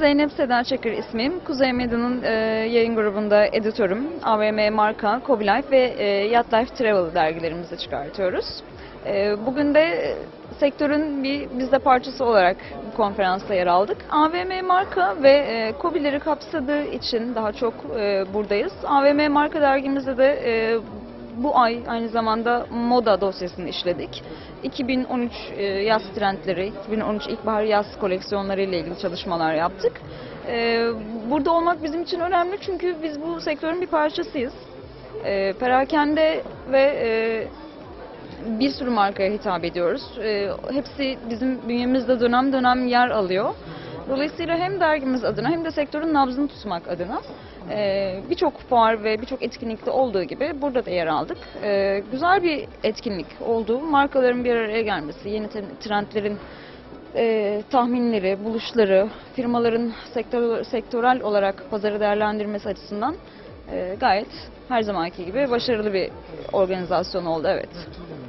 Zeynep Seda Çakır ismim. Kuzey Medya'nın e, yayın grubunda editörüm. AVM Marka, Kobilife ve e, Yacht Life Travel dergilerimizi çıkartıyoruz. E, bugün de sektörün bir biz de parçası olarak bu konferansta yer aldık. AVM Marka ve e, Kobileri kapsadığı için daha çok e, buradayız. AVM Marka dergimizde de e, bu ay aynı zamanda moda dosyasını işledik. 2013 e, yaz trendleri, 2013 ilkbahar yaz koleksiyonları ile ilgili çalışmalar yaptık. E, Burada olmak bizim için önemli çünkü biz bu sektörün bir parçasıyız. E, Perakende ve bir sürü markaya hitap ediyoruz. Hepsi bizim bünyemizde dönem dönem yer alıyor. Dolayısıyla hem dergimiz adına hem de sektörün nabzını tutmak adına e, birçok fuar ve birçok etkinlikte olduğu gibi burada da yer aldık. E, güzel bir etkinlik oldu. Markaların bir araya gelmesi, yeni trendlerin e, tahminleri, buluşları, firmaların sektör, sektörel olarak pazarı değerlendirmesi açısından e, gayet her zamanki gibi başarılı bir organizasyon oldu evet.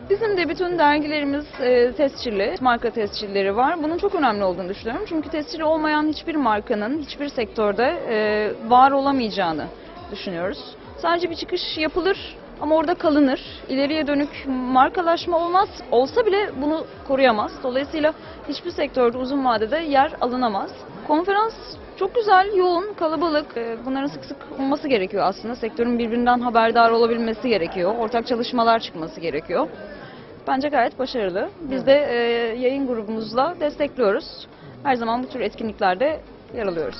Bizim de bütün dergilerimiz e, tescilli, marka tescilleri var. Bunun çok önemli olduğunu düşünüyorum. Çünkü tescilli olmayan hiçbir markanın hiçbir sektörde e, var olamayacağını düşünüyoruz. Sadece bir çıkış yapılır ama orada kalınır. İleriye dönük markalaşma olmaz. Olsa bile bunu koruyamaz. Dolayısıyla hiçbir sektörde uzun vadede yer alınamaz. Konferans çok güzel, yoğun, kalabalık. Ee, Bunların sık sık olması gerekiyor aslında. Sektörün birbirinden haberdar olabilmesi gerekiyor. Ortak çalışmalar çıkması gerekiyor. Bence gayet başarılı. Biz de e, yayın grubumuzla destekliyoruz. Her zaman bu tür etkinliklerde yer alıyoruz.